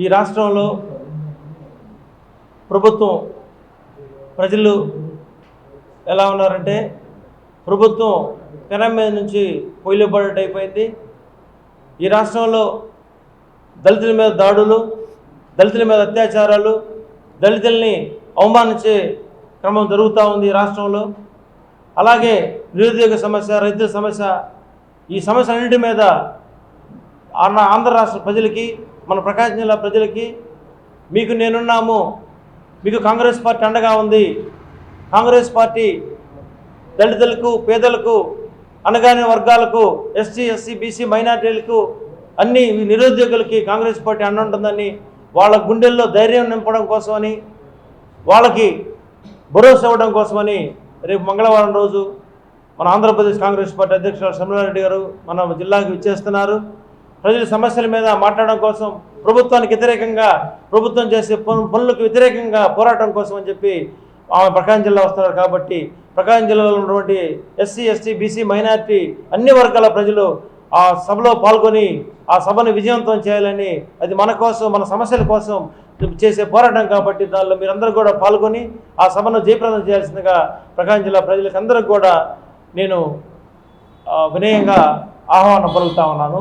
ఈ రాష్ట్రంలో ప్రభుత్వం ప్రజలు ఎలా ఉన్నారంటే ప్రభుత్వం పెనం మీద నుంచి పొయ్యిపడేట్ అయిపోయింది. ఈ రాష్ట్రంలో దళితుల మీద దాడులు దళితుల మీద అత్యాచారాలు దళితుల్ని అవమానించే క్రమం జరుగుతూ ఉంది ఈ రాష్ట్రంలో. అలాగే నిరుద్యోగ సమస్య రైతుల సమస్య ఈ సమస్య అన్నింటి మీద ఆంధ్ర రాష్ట్ర ప్రజలకి మన ప్రకాశం జిల్లా ప్రజలకి మీకు నేనున్నాము మీకు కాంగ్రెస్ పార్టీ అండగా ఉంది. కాంగ్రెస్ పార్టీ దళితులకు పేదలకు అనగానే వర్గాలకు ఎస్సీ ఎస్సీ బీసీ మైనార్టీలకు అన్ని నిరుద్యోగులకి కాంగ్రెస్ పార్టీ అండ ఉంటుందని వాళ్ళ గుండెల్లో ధైర్యం నింపడం కోసమని వాళ్ళకి భరోసా ఇవ్వడం కోసమని రేపు మంగళవారం రోజు మన ఆంధ్రప్రదేశ్ కాంగ్రెస్ పార్టీ అధ్యక్షులు శర్మలారెడ్డి గారు మన జిల్లాకి విచ్చేస్తున్నారు. ప్రజల సమస్యల మీద మాట్లాడడం కోసం ప్రభుత్వానికి వ్యతిరేకంగా ప్రభుత్వం చేసే పను- పనులకు వ్యతిరేకంగా పోరాటం కోసం అని చెప్పి ఆమె ప్రకాశం జిల్లా వస్తున్నారు కాబట్టి ప్రకాశం జిల్లాలో ఉన్నటువంటి ఎస్సీ ఎస్టీ బీసీ మైనార్టీ అన్ని వర్గాల ప్రజలు ఆ సభలో పాల్గొని ఆ సభను విజయవంతం చేయాలని అది మన కోసం మన సమస్యల కోసం చేసే పోరాటం కాబట్టి దానిలో మీరందరూ కూడా పాల్గొని ఆ సభను జయప్రదం చేయాల్సిందిగా ప్రకాశం జిల్లా ప్రజలకు అందరికి కూడా నేను వినయంగా ఆహ్వానం పలుకుతా ఉన్నాను.